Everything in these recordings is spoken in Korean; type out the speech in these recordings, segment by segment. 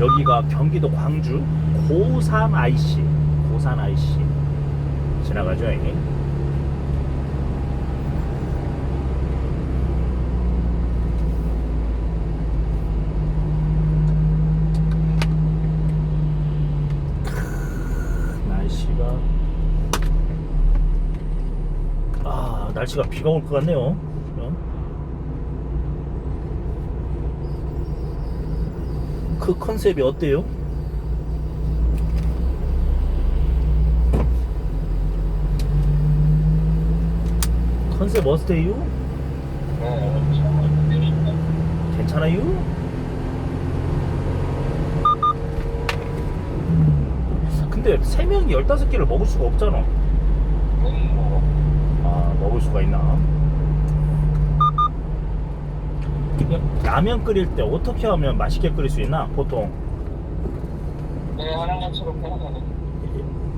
여기가 경기도 광주 고산 IC 고산 IC 지나가죠 여기 날씨가 아 날씨가 비가 올 것 같네요 어? 그 컨셉이 어때요? 컨셉 어때요? 괜찮아요? 근데 세 명이 15개를 먹을 수가 없잖아 아 먹을 수가 있나? 그냥 라면 끓일 때 어떻게 하면 맛있게 끓일 수 있나? 보통 네, 것처럼 편하게.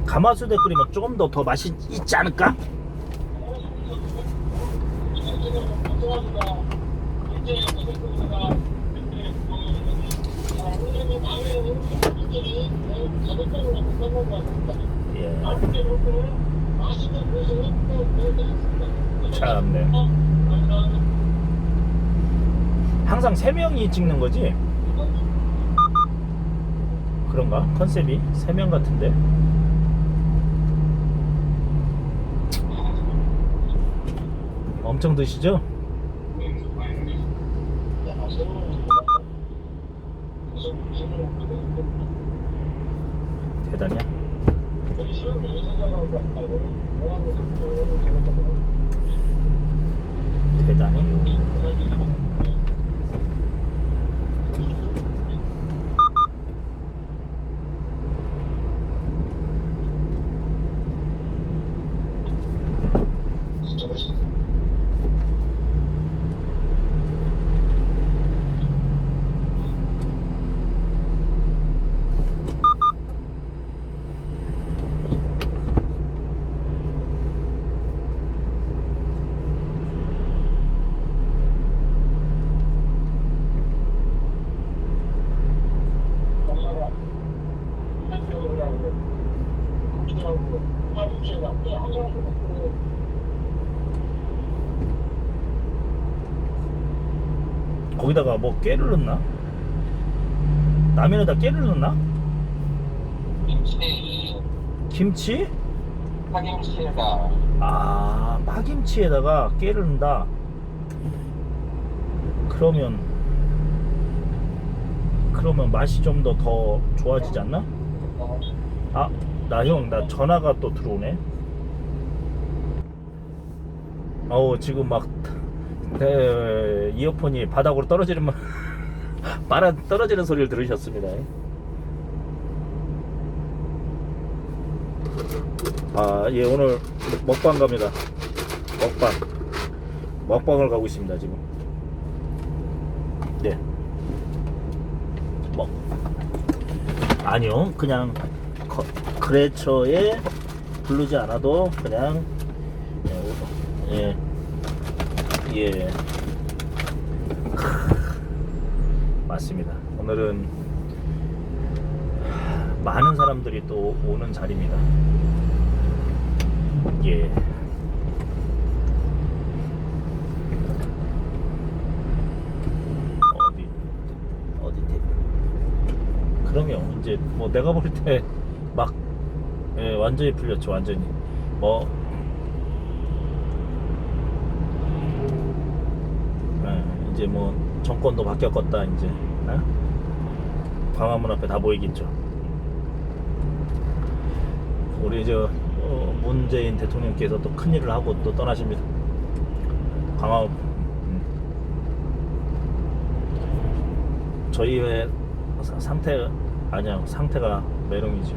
가마솥에 끓이면 조금 더 더 맛이 있지 않을까? 예. 참네. 항상 세 명이 찍는 거지? 그런가? 컨셉이 세명 같은데. 엄청 드시죠? 대단해. 거기다가 뭐 깨를 넣나? 라면에다 깨를 넣나? 김치, 김치? 파김치가 아 파김치에다가 깨를 넣는다 그러면 그러면 맛이 좀 더 더 좋아지지 않나? 아 나 형 나 전화가 또 들어오네 어우 지금 막 에, 이어폰이 바닥으로 떨어지는 말 말아 떨어지는 소리를 들으셨습니다 아, 예, 오늘 먹방 갑니다. 먹방. 먹방을 가고 있습니다, 지금. 네. 먹. 아니요, 그냥, 거, 그레처에 부르지 않아도 그냥, 예, 예. 맞습니다. 오늘은 많은 사람들이 또 오는 자리입니다. 예. 어디 어디 대 그러면 이제 뭐 내가 볼 때막 예, 완전히 풀렸죠 완전히 뭐 예, 이제 뭐 정권도 바뀌었겠다 이제 어? 광화문 앞에 다 보이겠죠 우리 저 어, 문재인 대통령께서 또 큰일을 하고 또 떠나십니다. 광화 음. 저희 회 사- 상태 아니야 상태가 메롱이지.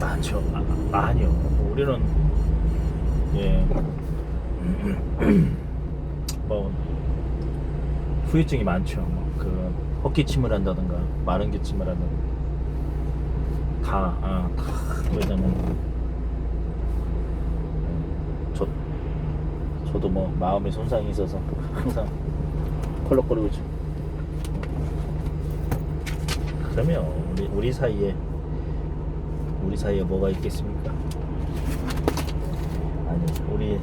많죠. 아, 아니요. 우리는 예. 뭐 후유증이 많죠. 뭐그 헛기침을 한다든가 마른 기침을 한다든가 다, 아, 다 왜냐면 음, 저 저도 뭐 마음의 손상이 있어서 항상 콜록거리고 있죠. 그러면 우리 우리 사이에 우리 사이에 뭐가 있겠습니까? 아니 우리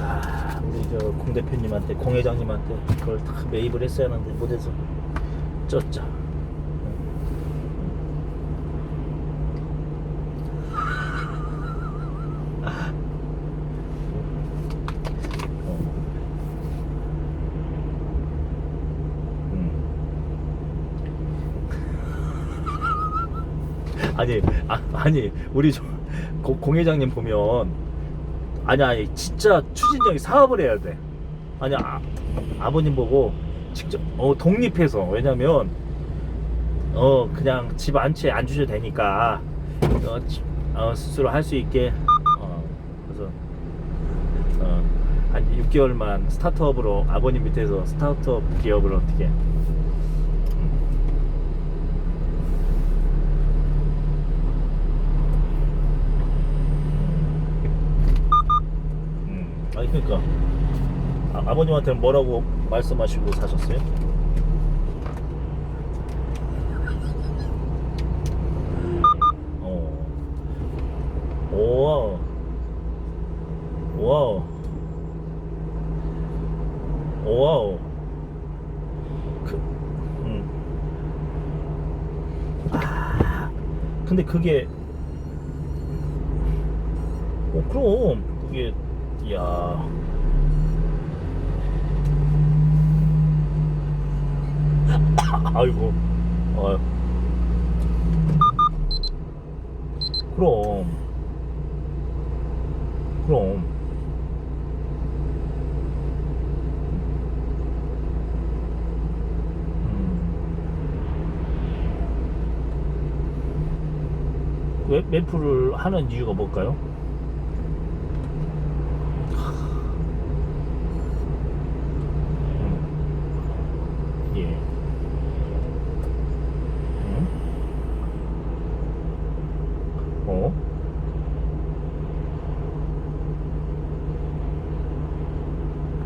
아, 우리 저 공 대표님한테 공 회장님한테 그걸 다 매입을 했어야 하는데 못해서 쪘죠. 어. 음. 아니 아, 아니 우리 공 회장님 보면 아니 아니 진짜 추진력이 사업을 해야 돼. 아니 아, 아버님 보고 직접 어 독립해서. 왜냐면 어 그냥 집 안채 안 주셔도 되니까 어, 지- 어, 스스로 할 수 있게. 어, 그래서 어, 한 6개월만 스타트업으로 아버님 밑에서 스타트업 기업을 어떻게 음, 아니 그러니까 아, 아버님한테는 뭐라고 말씀하시고 사셨어요? 어. 오. 와우. 와우. 그, 음. 아, 근데 그게, 어, 그럼, 그게, 야. 아이고, 아유. 그럼, 그럼. 음. 웹 매프를 하는 이유가 뭘까요? 음. 예. 음? 어?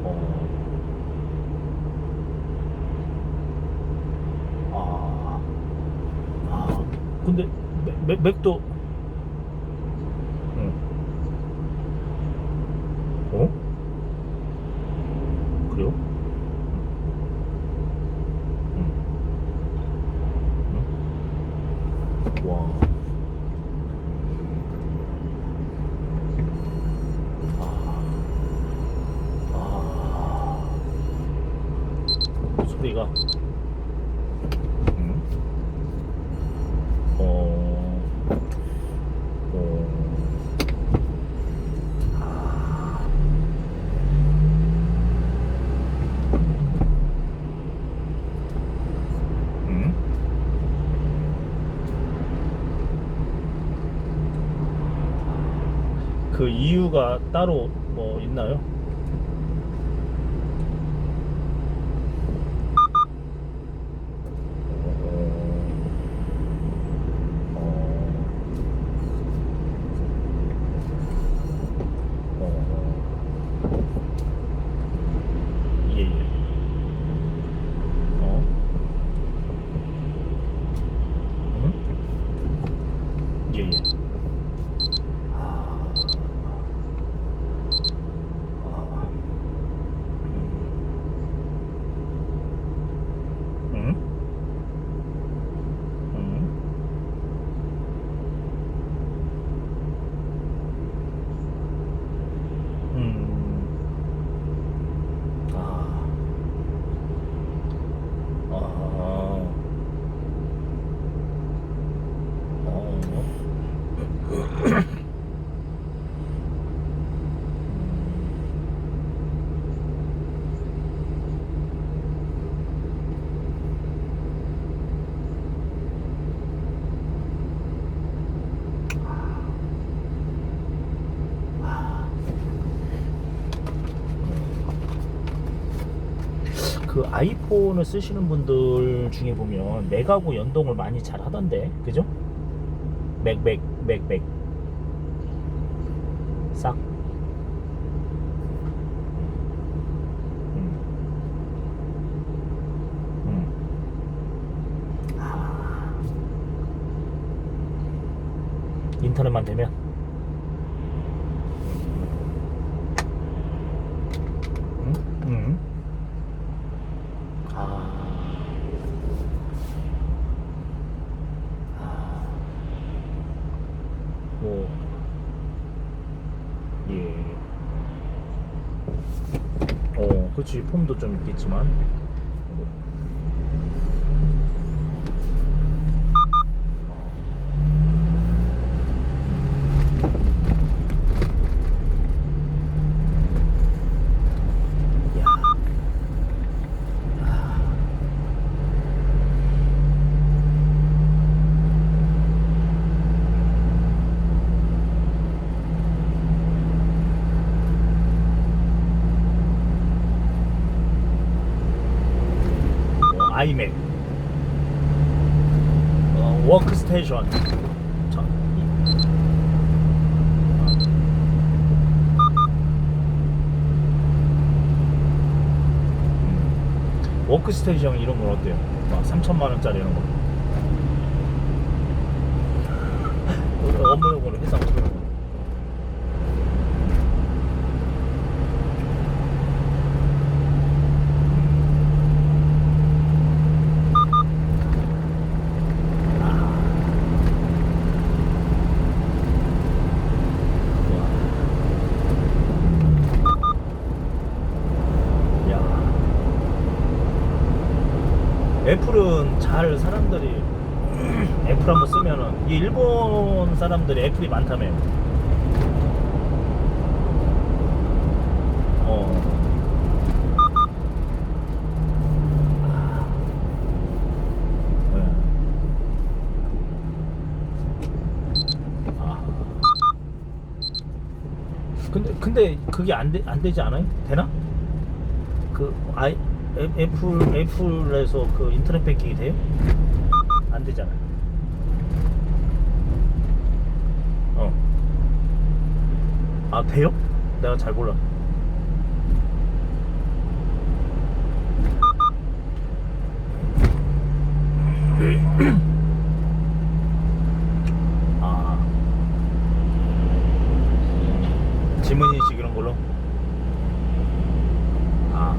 어. 아. 아. 근데 맥도 응. 어? 그래요? 와. 아. 아. 소리가. 응? 어. 어. 아. 응? 그 이유가 따로 뭐 있나요? 아이폰을 쓰시는 분들 중에 보면 맥하고 연동을 많이 잘 하던데 그죠? 맥 맥 맥 맥 싹. 음. 음. 아. 인터넷만 되면? 어, 그치. 폼도 좀 있겠지만. 야. 아. 어, 아이맥 어, 워크스테이션 자, 이- 음. 워크스테이션 이런 건 어때요? 막 3천만 원짜리 이런 거 어, 업무용으로 회사 업무용으로 야. 애플은 잘 사람들이 애플 한번 쓰면은 이 일본 사람들이 애플이 많다며. 어. 아. 네. 아. 근데 근데 그게 안, 되, 안 되지 않아요? 되나? 그 아이 애- 애플 애플에서 그 인터넷 뱅킹이 돼요? 안 되잖아요. 어. 아 돼요? 내가 잘 몰라. 아. 지문 인식 이런 걸로? 아.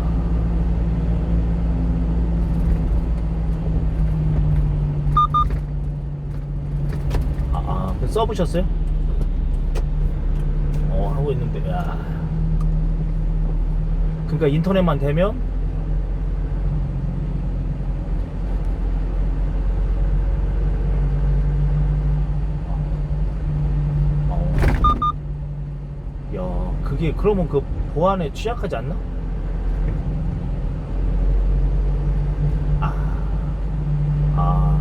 아, 아, 그 써보셨어요? 어, 하고 있는데, 야. 그러니까 인터넷만 되면 어. 야, 그게 그러면 그 보안에 취약하지 않나? 아, 아,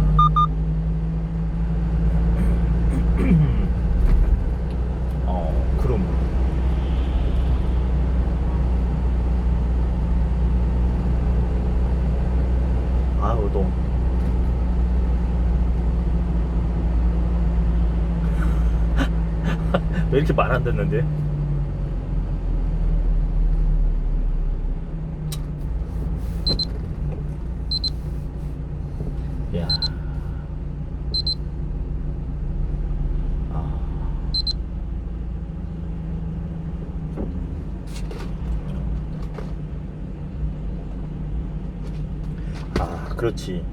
어, 그럼. 아우, 너무. 왜 이렇게 말 안 듣는데? 야. 아. 아, 그렇지.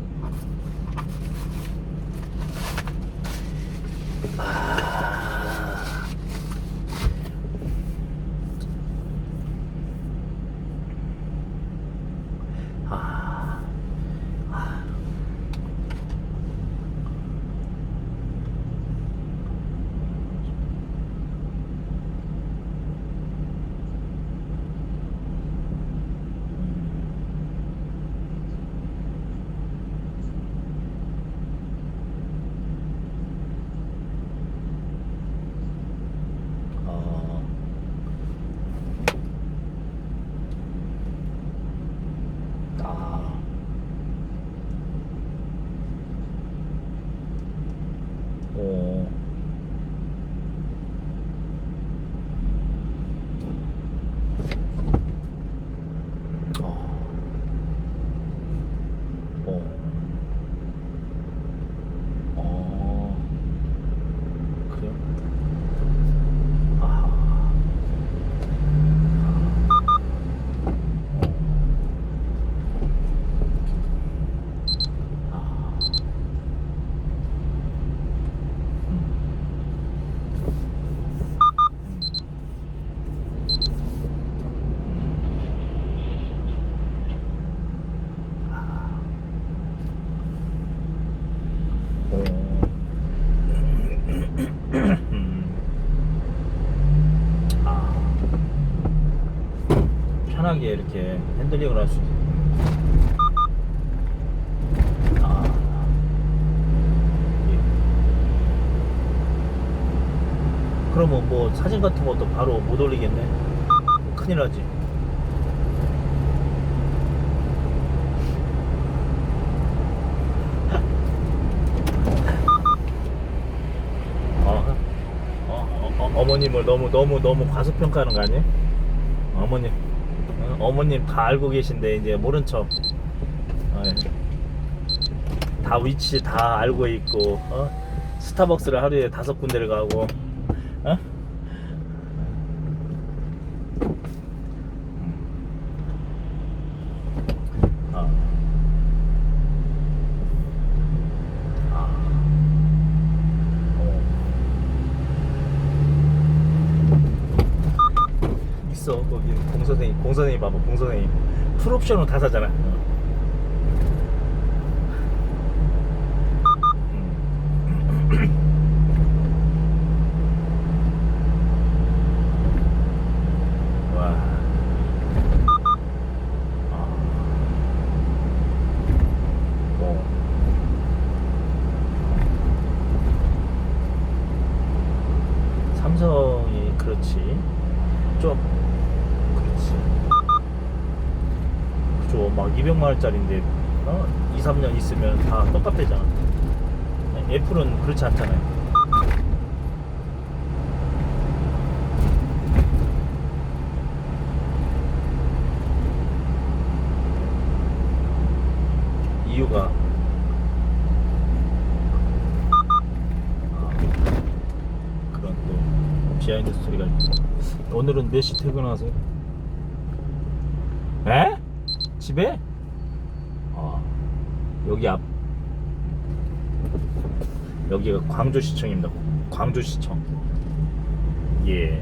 편하게 이렇게 핸들링을 할 수 있어. 아. 예. 그러면 뭐 사진 같은 것도 바로 못 올리겠네. 큰일 나지. 어, 어, 어, 어, 머님을 너무 너무 너무 과소평가하는 거 아니에요? 어머님, 어, 어머님 다 알고 계신데 이제 모른 척. 어, 예. 다 위치 다 알고 있고, 어? 스타벅스를 하루에 다섯 군데를 가고, 어? 아. 아. 어. 있어 거기 공 선생님 공 선생님 봐봐 공 선생님 풀옵션으로 다 사잖아. 어. 음. 와. 아. 어. 삼성이 그렇지 좀 그렇지 그죠 막 200만 원짜리인데 어? 2, 3년 있으면 다 똑같대잖아 애플은 그렇지 않잖아요 이유가 아, 그런 또 비하인드 스토리가 있고 오늘은 몇 시 퇴근하세요? 에? 집에? 아 여기 앞. 여기가 광주시청입니다. 광주시청. 예